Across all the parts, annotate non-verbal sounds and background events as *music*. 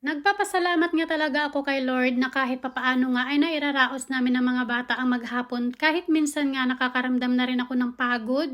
Nagpapasalamat nga talaga ako kay Lord na kahit papaano nga ay nairaraos namin ng mga bata ang maghapon kahit minsan nga nakakaramdam na rin ako ng pagod.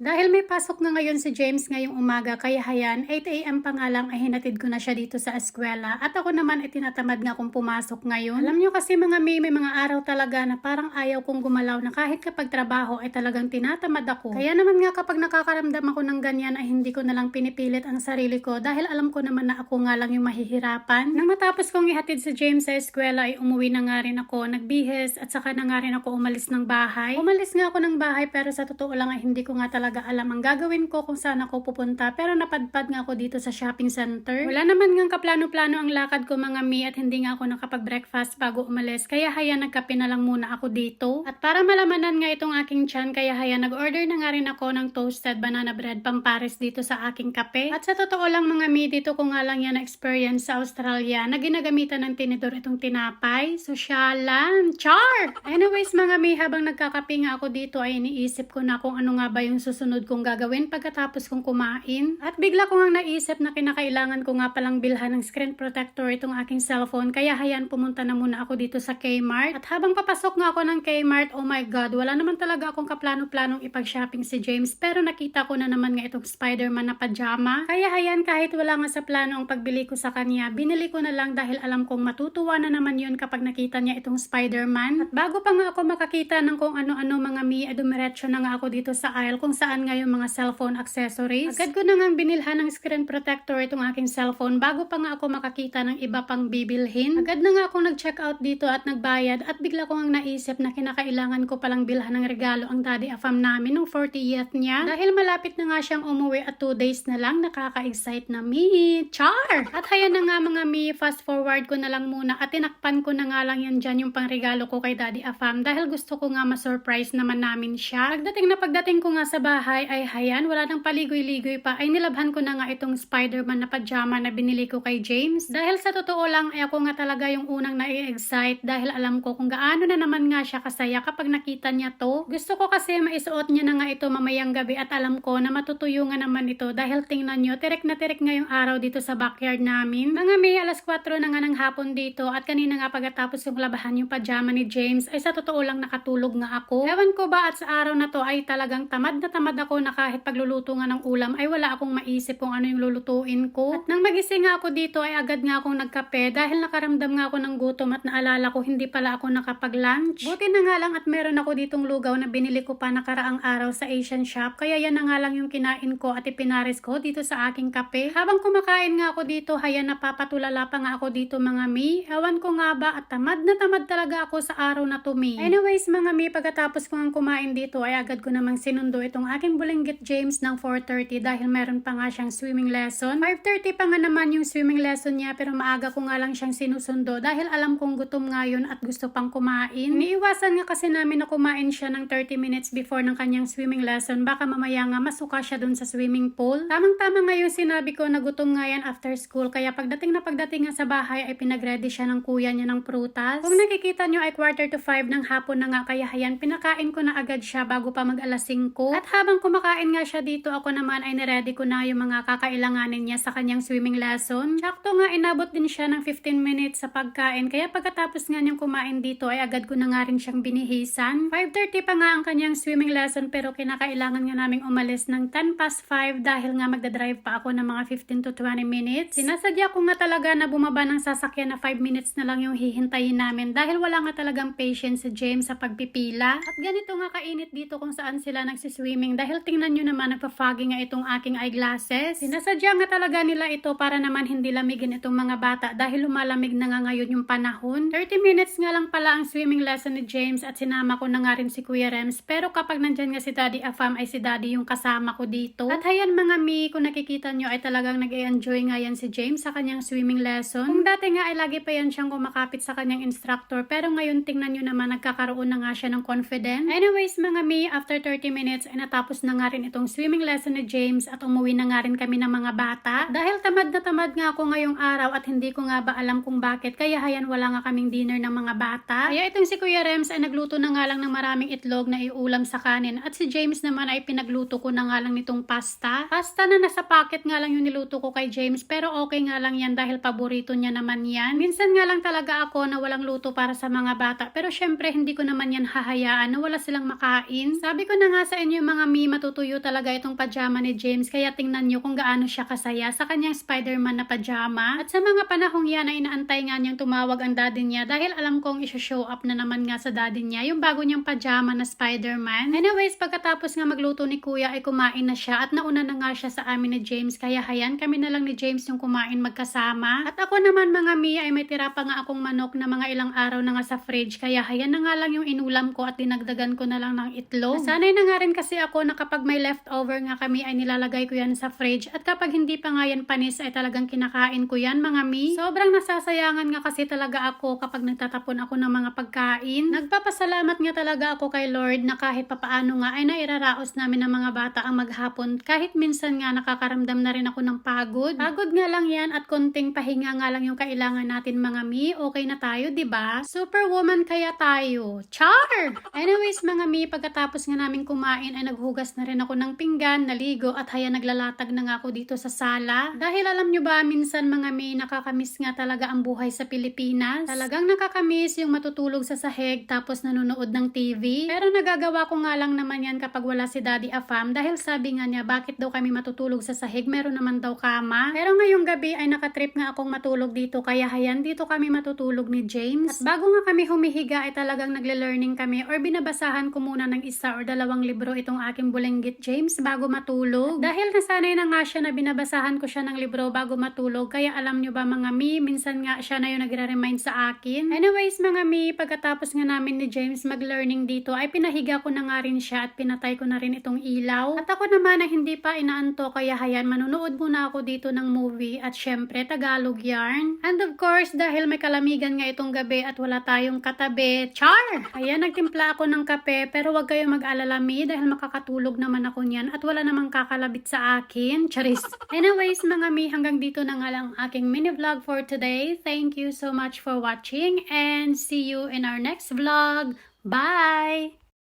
Dahil may pasok na ngayon si James ngayong umaga, kaya hayan, 8am pa nga lang ay hinatid ko na siya dito sa eskwela. At ako naman ay tinatamad nga kung pumasok ngayon. Alam nyo kasi mga may, may mga araw talaga na parang ayaw kong gumalaw na kahit kapag trabaho ay talagang tinatamad ako. Kaya naman nga kapag nakakaramdam ako ng ganyan ay hindi ko na lang pinipilit ang sarili ko dahil alam ko naman na ako nga lang yung mahihirapan. Nang matapos kong ihatid si James sa eskwela ay umuwi na nga rin ako, nagbihis at saka na nga rin ako umalis ng bahay. Umalis nga ako ng bahay pero sa totoo lang ay hindi ko nga talaga alam ang gagawin ko kung saan ako pupunta pero napadpad nga ako dito sa shopping center. Wala naman nga kaplano-plano ang lakad ko mga mi at hindi nga ako nakapag-breakfast bago umalis kaya haya nagkape na lang muna ako dito. At para malamanan nga itong aking chan kaya haya nag-order na nga rin ako ng toasted banana bread pampares dito sa aking kape. At sa totoo lang mga mi dito ko nga lang yan na-experience sa Australia na ginagamitan ng tinidor itong tinapay. Sosyalan! Char! Anyways mga mi habang nagkakape nga ako dito ay iniisip ko na kung ano nga ba yung susunod kong gagawin pagkatapos kong kumain. At bigla ko nga naisip na kinakailangan ko nga palang bilhan ng screen protector itong aking cellphone kaya hayan pumunta na muna ako dito sa Kmart. At habang papasok nga ako ng Kmart, oh my god, wala naman talaga akong kaplano-planong ipag-shopping si James pero nakita ko na naman nga itong Spider-Man na pajama. Kaya hayan kahit wala nga sa plano ang pagbili ko sa kanya, binili ko na lang dahil alam kong matutuwa na naman yun kapag nakita niya itong Spider-Man. At bago pa nga ako makakita ng kung ano-ano mga mi, eh, dumiretso na nga ako dito sa aisle kung saan nga yung mga cellphone accessories. Agad ko na nga binilhan ng screen protector itong aking cellphone bago pa nga ako makakita ng iba pang bibilhin. Agad na nga ako nag-check out dito at nagbayad at bigla ko nga naisip na kinakailangan ko palang bilhan ng regalo ang daddy afam namin nung 40th niya. Dahil malapit na nga siyang umuwi at 2 days na lang, nakaka-excite na me. Char! At hayan na nga mga me, fast forward ko na lang muna at tinakpan ko na nga lang yan dyan yung pangregalo ko kay daddy afam dahil gusto ko nga ma-surprise naman namin siya. Pagdating na pagdating ko nga sa bahay ay hayan, wala nang paligoy-ligoy pa ay nilabhan ko na nga itong Spider-Man na pajama na binili ko kay James. Dahil sa totoo lang ay ako nga talaga yung unang na-excite dahil alam ko kung gaano na naman nga siya kasaya kapag nakita niya to. Gusto ko kasi maisuot niya na nga ito mamayang gabi at alam ko na matutuyo nga naman ito dahil tingnan nyo, tirik na tirik ngayong araw dito sa backyard namin. Mga may alas 4 na nga ng hapon dito at kanina nga pagkatapos yung labahan yung pajama ni James ay sa totoo lang nakatulog nga ako. Ewan ko ba at sa araw na to ay talagang tamad na tamad ako na kahit pagluluto nga ng ulam ay wala akong maisip kung ano yung lulutuin ko. At nang magising nga ako dito ay agad nga akong nagkape dahil nakaramdam nga ako ng gutom at naalala ko hindi pala ako nakapag-lunch. Buti na nga lang at meron ako ditong lugaw na binili ko pa nakaraang araw sa Asian shop kaya yan na nga lang yung kinain ko at ipinares ko dito sa aking kape. Habang kumakain nga ako dito haya napapatulala pa nga ako dito mga mi. Ewan ko nga ba at tamad na tamad talaga ako sa araw na to mi. Anyways mga mi pagkatapos ko nga kumain dito ay agad ko namang sinundo itong aking bulinggit James ng 4.30 dahil meron pa nga siyang swimming lesson. 5.30 pa nga naman yung swimming lesson niya pero maaga ko nga lang siyang sinusundo dahil alam kong gutom nga yun at gusto pang kumain. Niiwasan nga kasi namin na kumain siya ng 30 minutes before ng kanyang swimming lesson baka mamaya nga masuka siya dun sa swimming pool. Tamang-tama nga yung sinabi ko na gutom nga yan after school kaya pagdating na pagdating nga sa bahay ay pinag-ready siya ng kuya niya ng prutas. Kung nakikita nyo ay quarter to 5 ng hapon na nga kaya hayan pinakain ko na agad siya bago pa mag alas 5. At habang kumakain nga siya dito ako naman ay niready ko na yung mga kakailanganin niya sa kanyang swimming lesson. Sakto nga inabot din siya ng 15 minutes sa pagkain kaya pagkatapos nga niyang kumain dito ay agad ko na nga rin siyang binihisan. 5.30 pa nga ang kanyang swimming lesson pero kinakailangan nga naming umalis ng 10 past 5 dahil nga magdadrive pa ako ng mga 15 to 20 minutes. Sinasadya ko nga talaga na bumaba ng sasakyan na 5 minutes na lang yung hihintayin namin dahil wala nga talagang patience si James sa pagpipila. At ganito nga kainit dito kung saan sila nagsiswimming dahil tingnan nyo naman nagpa-foggy nga itong aking eyeglasses. Sinasadya nga talaga nila ito para naman hindi lamigin itong mga bata dahil lumalamig na nga ngayon yung panahon. 30 minutes nga lang pala ang swimming lesson ni James at sinama ko na nga rin si Kuya Rems pero kapag nandyan nga si Daddy Afam ay si Daddy yung kasama ko dito. At hayan mga mi, kung nakikita nyo ay talagang nag-enjoy nga yan si James sa kanyang swimming lesson. Kung dati nga ay lagi pa yan siyang kumakapit sa kanyang instructor pero ngayon tingnan nyo naman nagkakaroon na nga siya ng confidence. Anyways mga mi, after 30 minutes ay natapos natapos na nga rin itong swimming lesson ni James at umuwi na nga rin kami ng mga bata. Dahil tamad na tamad nga ako ngayong araw at hindi ko nga ba alam kung bakit kaya hayan wala nga kaming dinner ng mga bata. Kaya itong si Kuya Rems ay nagluto na nga lang ng maraming itlog na iulam sa kanin at si James naman ay pinagluto ko na nga lang nitong pasta. Pasta na nasa packet nga lang yung niluto ko kay James pero okay nga lang yan dahil paborito niya naman yan. Minsan nga lang talaga ako na walang luto para sa mga bata pero syempre hindi ko naman yan hahayaan na wala silang makain. Sabi ko na nga sa inyo mga mi matutuyo talaga itong pajama ni James kaya tingnan nyo kung gaano siya kasaya sa kanyang Spider-Man na pajama. At sa mga panahong yan ay inaantay nga niyang tumawag ang daddy niya dahil alam kong isa-show up na naman nga sa daddy niya yung bago niyang pajama na Spider-Man. Anyways, pagkatapos nga magluto ni kuya ay kumain na siya at nauna na nga siya sa amin ni James kaya hayan kami na lang ni James yung kumain magkasama. At ako naman mga mi ay may tira pa nga akong manok na mga ilang araw na nga sa fridge kaya hayan na nga lang yung inulam ko at dinagdagan ko na lang ng itlog. Nasanay na nga rin kasi ako na kapag may leftover nga kami ay nilalagay ko yan sa fridge at kapag hindi pa nga yan panis ay talagang kinakain ko yan mga mi. Sobrang nasasayangan nga kasi talaga ako kapag nagtatapon ako ng mga pagkain. Nagpapasalamat nga talaga ako kay Lord na kahit papaano nga ay nairaraos namin ng mga bata ang maghapon kahit minsan nga nakakaramdam na rin ako ng pagod. Pagod nga lang yan at konting pahinga nga lang yung kailangan natin mga mi. Okay na tayo, 'di ba? Superwoman kaya tayo. Char! Anyways mga mi, pagkatapos nga namin kumain ay naghugas na rin ako ng pinggan, naligo at haya naglalatag na nga ako dito sa sala. Dahil alam nyo ba, minsan mga mi, nakakamiss nga talaga ang buhay sa Pilipinas. Talagang nakakamiss yung matutulog sa sahig tapos nanonood ng TV. Pero nagagawa ko nga lang naman yan kapag wala si Daddy Afam dahil sabi nga niya bakit daw kami matutulog sa sahig, meron naman daw kama. Pero ngayong gabi ay nakatrip nga akong matulog dito kaya hayan dito kami matutulog ni James. At bago nga kami humihiga ay talagang nagle-learning kami or binabasahan ko muna ng isa or dalawang libro itong aking bulenggit James bago matulog. Dahil nasanay na nga siya na binabasahan ko siya ng libro bago matulog kaya alam nyo ba mga mi, minsan nga siya na yung nagre-remind sa akin. Anyways mga mi, pagkatapos nga namin ni James mag-learning dito ay pinahiga ko na nga rin siya at pinatay ko na rin itong ilaw. At ako naman na hindi pa inaanto kaya hayan manunood muna ako dito ng movie at syempre Tagalog yarn. And of course dahil may kalamigan nga itong gabi at wala tayong katabi, char! Ayan nagtimpla ako ng kape pero wag kayong mag-alala mi dahil makakatulog naman ako niyan at wala namang kakalabit sa akin. Charis! *laughs* Anyways mga mi hanggang dito na nga lang aking mini vlog for today. Thank you so much for watching and see you in our next vlog. Bye!